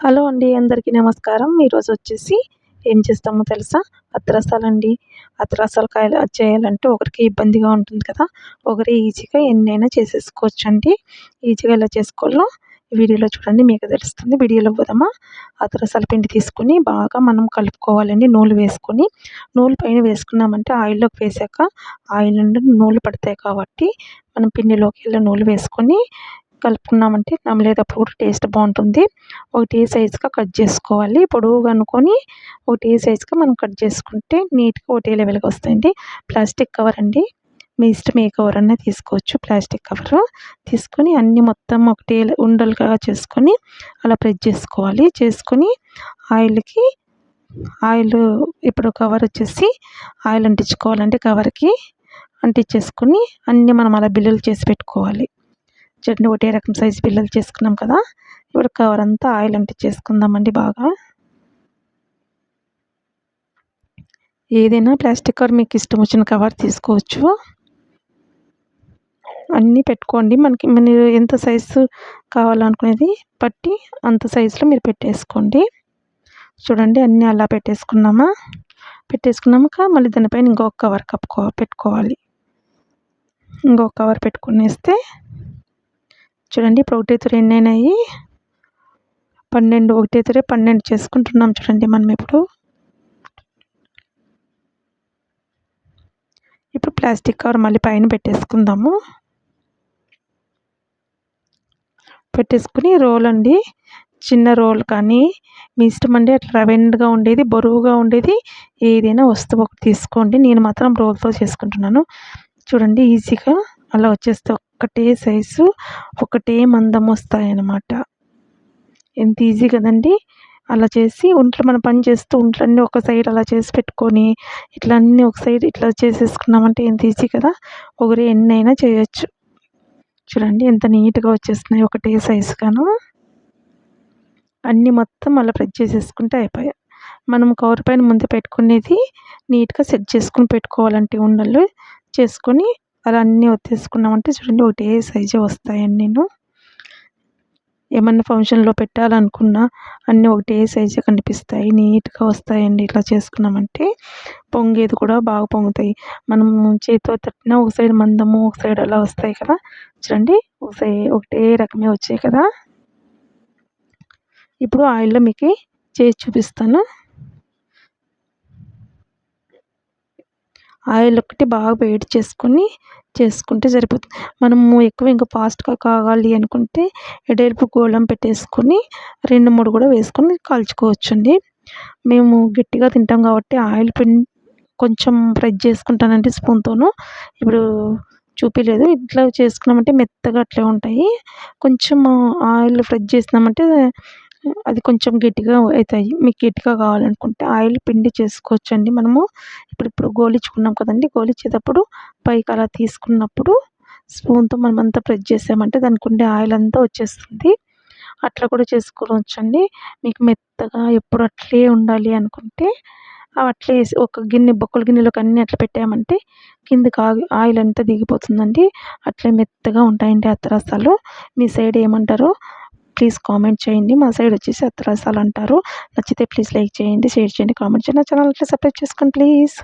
Hello అండి అందరికీ నమస్కారం. ఈరోజు వచ్చేసి ఏం చేస్తామో తెలుసా? అత్రసాలండి. అత్రసాలు కాయలు చేయాలంటే ఒకరికి ఇబ్బందిగా ఉంటుంది కదా. ఒకరి ఈజీగా ఎన్నైనా చేసేసుకోవచ్చు అండి ఈజీగా ఎలా చేసుకోవాలో వీడియోలో చూడండి మీకు తెలుస్తుంది. వీడియోలో పోదామా? అత్రసాల పిండి తీసుకొని బాగా మనం కలుపుకోవాలండి. నూలు వేసుకొని నూలు పైన వేసుకున్నామంటే ఆయిల్లోకి వేసాక ఆయిల్ నుండి నూలు పడతాయి కాబట్టి మనం పిండిలోకి ఇలా నూలు వేసుకొని కలుపుకున్నామంటే నమిలేటప్పుడు కూడా టేస్ట్ బాగుంటుంది. ఒకటే సైజుగా కట్ చేసుకోవాలి. పొడవుగా అనుకొని ఒకటే సైజుగా మనం కట్ చేసుకుంటే నీట్గా ఒకటే లెవెల్గా వస్తాయండి. ప్లాస్టిక్ కవర్ అండి. మీ ఇష్టం ఏ కవర్ అన్నా తీసుకోవచ్చు. ప్లాస్టిక్ కవర్ తీసుకొని అన్నీ మొత్తం ఒకటే ఉండలుగా చేసుకొని అలా ప్రెస్ చేసుకోవాలి. చేసుకొని ఆయిల్కి ఆయిల్ ఇప్పుడు కవర్ వచ్చేసి ఆయిల్ అంటించుకోవాలంటే కవర్కి అంటించేసుకొని అన్నీ మనం అలా బిల్లులు చేసి పెట్టుకోవాలి. చూడండి ఒకటే రకం సైజు బిల్లలు చేసుకున్నాం కదా. ఇప్పుడు కవర్ అంతా ఆయిల్ అంటించేసుకుందామండి బాగా. ఏదైనా ప్లాస్టిక్ కవర్ మీకు ఇష్టం వచ్చిన కవర్ తీసుకోవచ్చు. అన్నీ పెట్టుకోండి. మనకి మీరు ఎంత సైజు కావాలనుకునేది బట్టి అంత సైజులో మీరు పెట్టేసుకోండి. చూడండి అన్నీ అలా పెట్టేసుకున్నామా? పెట్టేసుకున్నాక మళ్ళీ దానిపైన ఇంకొక కవర్ కప్పుకో పెట్టుకోవాలి. ఇంకొక కవర్ పెట్టుకునేస్తే చూడండి ఇప్పుడు ఒకటే తురి ఎన్ని అయినాయి. పన్నెండు ఒకటే తురి పన్నెండు చేసుకుంటున్నాం చూడండి మనం ఇప్పుడు. ఇప్పుడు ప్లాస్టిక్ కవర్ మళ్ళీ పైన పెట్టేసుకుందాము. పెట్టేసుకుని రోల్ అండి. చిన్న రోల్ కానీ మీ ఇష్టం అండి అట్లా రవెండ్గా ఉండేది బరువుగా ఉండేది ఏదైనా వస్తువు ఒకటి తీసుకోండి. నేను మాత్రం రోల్తో చేసుకుంటున్నాను. చూడండి ఈజీగా అలా వచ్చేస్తే ఒక్కటే సైజు ఒకటే మందం వస్తాయి అన్నమాట ఎంత ఈజీ కదండి? అలా చేసి ఒంట్లో మనం పని చేస్తూ ఒంట్లన్నీ ఒక సైడ్ అలా చేసి పెట్టుకొని ఇట్లా అన్నీ ఒక సైడ్ ఇట్లా చేసేసుకున్నామంటే ఎంత ఈజీ కదా? ఒకరు ఎన్నైనా చేయొచ్చు. చూడండి ఎంత నీట్గా వచ్చేస్తున్నాయి ఒకటే సైజుగాను. అన్నీ మొత్తం అలా ప్రెస్ చేసేసుకుంటే అయిపోయాయి. మనం కవర్ పైన ముందు పెట్టుకునేది నీట్గా సెట్ చేసుకుని పెట్టుకోవాలంటే ఉండలు చేసుకొని అలా అన్నీ ఒత్తేసుకున్నామంటే చూడండి ఒకటే సైజే వస్తాయండి నేను. ఏమన్నా ఫంక్షన్లో పెట్టాలనుకున్నా అన్నీ ఒకటే సైజే కనిపిస్తాయి నీట్గా వస్తాయండి ఇట్లా చేసుకున్నామంటే. పొంగేది కూడా బాగా పొంగుతాయి. మనం చేతితో తట్టినా ఒక సైడ్ మందము ఒక సైడ్ అలా వస్తాయి కదా. చూడండి ఒక సైడ్ ఒకటే రకమే వచ్చాయి కదా. ఇప్పుడు ఆయిల్లో మీకు చేసి చూపిస్తాను. ఆయిల్ ఒకటి బాగా వేడి చేసుకొని చేసుకుంటే సరిపోతుంది. మనము ఎక్కువ ఇంకా ఫాస్ట్గా కావాలి అనుకుంటే ఎడల్పు గోళం పెట్టేసుకొని రెండు మూడు కూడా వేసుకొని కాల్చుకోవచ్చండి. మేము గట్టిగా తింటాం కాబట్టి ఆయిల్ పిన్ కొంచెం ఫ్రై చేసుకుంటానండి స్పూన్తోను. ఇప్పుడు చూపించలేదు ఇట్లా చేసుకున్నామంటే మెత్తగా అట్లే ఉంటాయి. కొంచెం ఆయిల్ ఫ్రై చేసినామంటే అది కొంచెం గట్టిగా అవుతాయి. మీకు గట్టిగా కావాలనుకుంటే ఆయిల్ పిండి చేసుకోవచ్చండి మనము. ఇప్పుడు ఇప్పుడు గోలించుకున్నాం కదండి. గోలించేటప్పుడు పైకి అలా తీసుకున్నప్పుడు స్పూన్తో మనం అంతా ప్రెస్ చేసామంటే దానికి ఉండే ఆయిల్ అంతా వచ్చేస్తుంది. అట్లా కూడా చేసుకోవచ్చండి. మీకు మెత్తగా ఎప్పుడు అట్లే ఉండాలి అనుకుంటే అట్లే వేసి ఒక గిన్నె బొక్కల గిన్నెలోకి అన్నీ అట్లా పెట్టామంటే కిందకి ఆయిల్ అంతా దిగిపోతుందండి. అట్లే మెత్తగా ఉంటాయండి అత్తరసాలు. మీ సైడ్ ఏమంటారో ప్లీజ్ కామెంట్ చేయండి. మా సైడ్ వచ్చేసి అత్తరసాలు అంటారు. నచ్చితే ప్లీజ్ లైక్ చేయండి షేర్ చేయండి కామెంట్ చేయండి. నా ఛానల్ అట్లా సబ్స్క్రైబ్ చేసుకోండి ప్లీజ్.